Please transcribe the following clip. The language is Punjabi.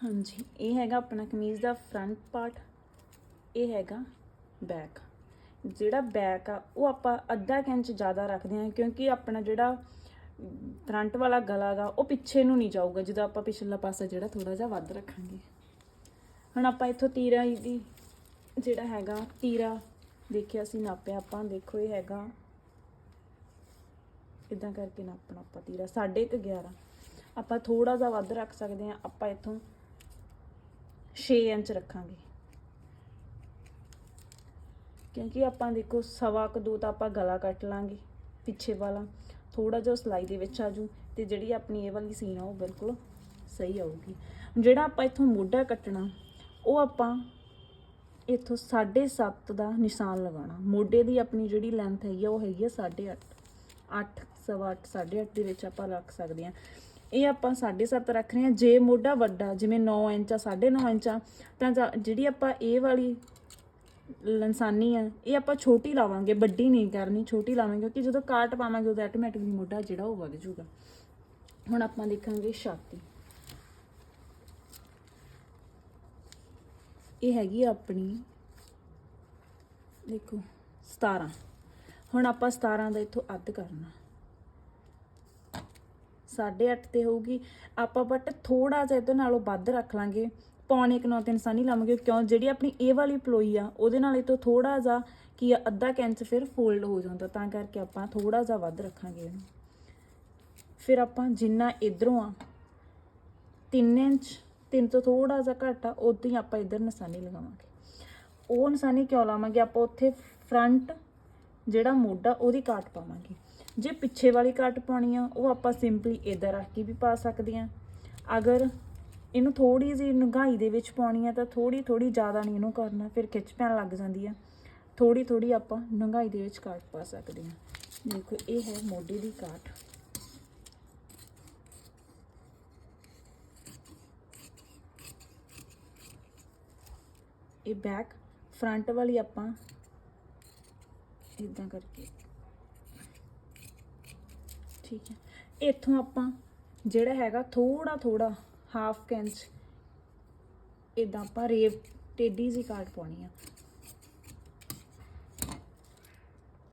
ਹਾਂਜੀ। ਇਹ ਹੈਗਾ ਆਪਣਾ ਕਮੀਜ਼ ਦਾ ਫਰੰਟ ਪਾਰਟ ਇਹ ਹੈਗਾ ਬੈਕ ਜਿਹੜਾ ਬੈਕ ਆ, ਉਹ ਆਪਾਂ ਅੱਧਾ ਕੁ ਇੰਚ ਜ਼ਿਆਦਾ ਰੱਖਦੇ ਹਾਂ ਕਿਉਂਕਿ ਆਪਣਾ ਜਿਹੜਾ ਫਰੰਟ ਵਾਲਾ ਗਲਾ ਗਾ, ਉਹ ਪਿੱਛੇ ਨੂੰ ਨਹੀਂ ਜਾਊਗਾ, ਜਦੋਂ ਆਪਾਂ ਪਿਛਲਾ ਪਾਸਾ ਜਿਹੜਾ ਥੋੜਾ ਜਿਹਾ ਵੱਧ ਰੱਖਾਂਗੇ। ਹੁਣ ਆਪਾਂ ਇੱਥੋਂ ਤੀਰਾ ਦੀ ਜਿਹੜਾ ਹੈਗਾ, ਤੀਰਾ ਦੇਖਿਆ ਸੀ, ਨਾਪਿਆ ਆਪਾਂ, ਦੇਖੋ ਇਹ ਹੈਗਾ। ਇਦਾਂ ਕਰਕੇ ਨਾਪਣਾ ਆਪਾਂ ਤੀਰਾ 11.5 ਆਪਾਂ ਥੋੜਾ ਜਿਹਾ ਵੱਧ ਰੱਖ ਸਕਦੇ ਹਾਂ, ਆਪਾਂ ਇੱਥੋਂ 6 ਇੰਚ ਰੱਖਾਂਗੇ। ਕਿਉਂਕਿ ਆਪਾਂ ਦੇਖੋ ਸਵਾ ਕੁ ਦੋ ਤਾਂ ਆਪਾਂ ਗਲਾ ਕੱਟ ਲਾਂਗੇ ਪਿੱਛੇ ਵਾਲਾ। ਥੋੜਾ ਜਿਹਾ ਸਿਲਾਈ ਦੇ ਵਿੱਚ ਆ ਜੂ ਤੇ ਜਿਹੜੀ ਆਪਣੀ ਇਹ ਵਾਲੀ ਸੀਨ ਆ ਉਹ ਬਿਲਕੁਲ ਸਹੀ ਆਊਗੀ। ਜਿਹੜਾ ਆਪਾਂ ਇੱਥੋਂ ਮੋਢਾ ਕੱਟਣਾ, ਉਹ ਆਪਾਂ ਇੱਥੋਂ 7.5 ਦਾ ਨਿਸ਼ਾਨ ਲਗਾਉਣਾ। ਮੋਢੇ ਦੀ ਆਪਣੀ ਜਿਹੜੀ ਲੈਂਥ ਹੈਗੀ ਆ, ਉਹ ਹੈਗੀ ਆ 8.5 8 ਸਵਾ 8 8.5 ਦੇ ਵਿੱਚ ਆਪਾਂ ਰੱਖ ਸਕਦੇ ਹਾਂ। ਇਹ ਆਪਾਂ 7.5 ਰੱਖ ਰਹੇ ਹਾਂ। ਜੇ ਮੋਢਾ ਵੱਡਾ, ਜਿਵੇਂ 9 ਇੰਚ ਆ 9.5 ਇੰਚ ਆ, ਤਾਂ ਜਾ- ਜਿਹੜੀ ਆਪਾਂ ਇਹ ਵਾਲੀ ਲੰਸਾਨੀ ਆ, ਇਹ ਆਪਾਂ ਛੋਟੀ ਲਾਵਾਂਗੇ, ਵੱਡੀ ਨਹੀਂ ਕਰਨੀ, ਛੋਟੀ ਲਾਵਾਂਗੇ, ਕਿਉਂਕਿ ਜਦੋਂ ਕਾਟ ਪਾਵਾਂਗੇ ਉਦੋਂ ਆਟੋਮੈਟਿਕਲੀ ਮੋਢਾ ਜਿਹੜਾ ਉਹ ਵੱਧ ਜਾਊਗਾ। ਹੁਣ ਆਪਾਂ ਦੇਖਾਂਗੇ ਛਾਤੀ। ਇਹ ਹੈਗੀ ਆਪਣੀ, ਦੇਖੋ 17 ਹੁਣ ਆਪਾਂ 17 ਦਾ ਇੱਥੋਂ ਅੱਧ ਕਰਨਾ। 8.5 ਤੇ ਹੋਊਗੀ। ਆਪਾਂ ਬਟ ਥੋੜਾ ਜਿਹਾ ਇਹਦੇ ਨਾਲੋਂ ਵੱਧ ਰੱਖ ਲਾਂਗੇ। ਪੌਣੇ ਕੁ ਨੌ ਤਿੰਨ ਸਾਨੀ ਲਾਵਾਂਗੇ ਕਿਉਂ? ਜਿਹੜੀ ਆਪਣੀ ਇਹ ਵਾਲੀ ਪਲੋਈ ਆ ਉਹਦੇ ਨਾਲ ਇਹ ਤੋਂ ਥੋੜਾ ਜਿਹਾ ਕੀ ਆ, ਅੱਧਾ ਕੁ ਇੰਚ ਫਿਰ ਫੋਲਡ ਹੋ ਜਾਂਦਾ। ਤਾਂ ਕਰਕੇ ਆਪਾਂ ਥੋੜਾ ਜਿਹਾ ਵੱਧ ਰੱਖਾਂਗੇ ਇਹਨੂੰ। ਫਿਰ ਆਪਾਂ ਜਿੰਨਾ ਇਧਰੋਂ ਆ 3 ਇੰਚ 3 ਤੋਂ ਥੋੜਾ ਜਿਹਾ ਘੱਟ ਆ ਉਦੋਂ ਹੀ ਆਪਾਂ ਇਧਰ ਨਿਸ਼ਾਨੀ ਲਗਾਵਾਂਗੇ। ਉਹ ਨਿਸ਼ਾਨੀ ਕਿਉਂ ਲਾਵਾਂਗੇ? ਆਪਾਂ ਉੱਥੇ ਫਰੰਟ ਜਿਹੜਾ ਮੋਢਾ ਉਹਦੀ ਕਾਟ ਪਾਵਾਂਗੇ। ਜੇ ਪਿੱਛੇ ਵਾਲੀ ਕੱਟ ਪਾਉਣੀ ਆ, ਉਹ ਆਪਾਂ ਸਿੰਪਲੀ ਇਧਰ ਰੱਖ ਕੇ ਵੀ ਪਾ ਸਕਦੇ ਆ। ਅਗਰ ਇਹਨੂੰ ਥੋੜੀ ਜਿਹੀ ਨਗਾਈ ਦੇ ਵਿੱਚ ਪਾਉਣੀ ਆ, ਤਾਂ ਥੋੜੀ ਥੋੜੀ ਜ਼ਿਆਦਾ ਨਹੀਂ ਇਹਨੂੰ ਕਰਨਾ, ਫਿਰ ਖਿੱਚ ਪੈਣ ਲੱਗ ਜਾਂਦੀ ਆ। ਥੋੜੀ ਥੋੜੀ ਆਪਾਂ ਨਗਾਈ ਦੇ ਵਿੱਚ ਕਾਟ ਪਾ ਸਕਦੇ ਆ। ਦੇਖੋ, ਇਹ ਹੈ ਮੋਢੇ ਦੀ ਕਾਟ। ਇਹ ਬੈਕ ਫਰੰਟ ਵਾਲੀ ਆਪਾਂ ਇਦਾਂ ਕਰਕੇ ਠੀਕ ਹੈ। ਇੱਥੋਂ ਆਪਾਂ ਜਿਹੜਾ ਹੈਗਾ ਥੋੜਾ ਥੋੜਾ ਹਾਫ ਕੈਂਚ ਇਦਾਂ ਆਪਾਂ ਰੇਵ ਟੇਢੀ ਜੀ ਕਾਟ ਪਾਉਣੀ ਆ।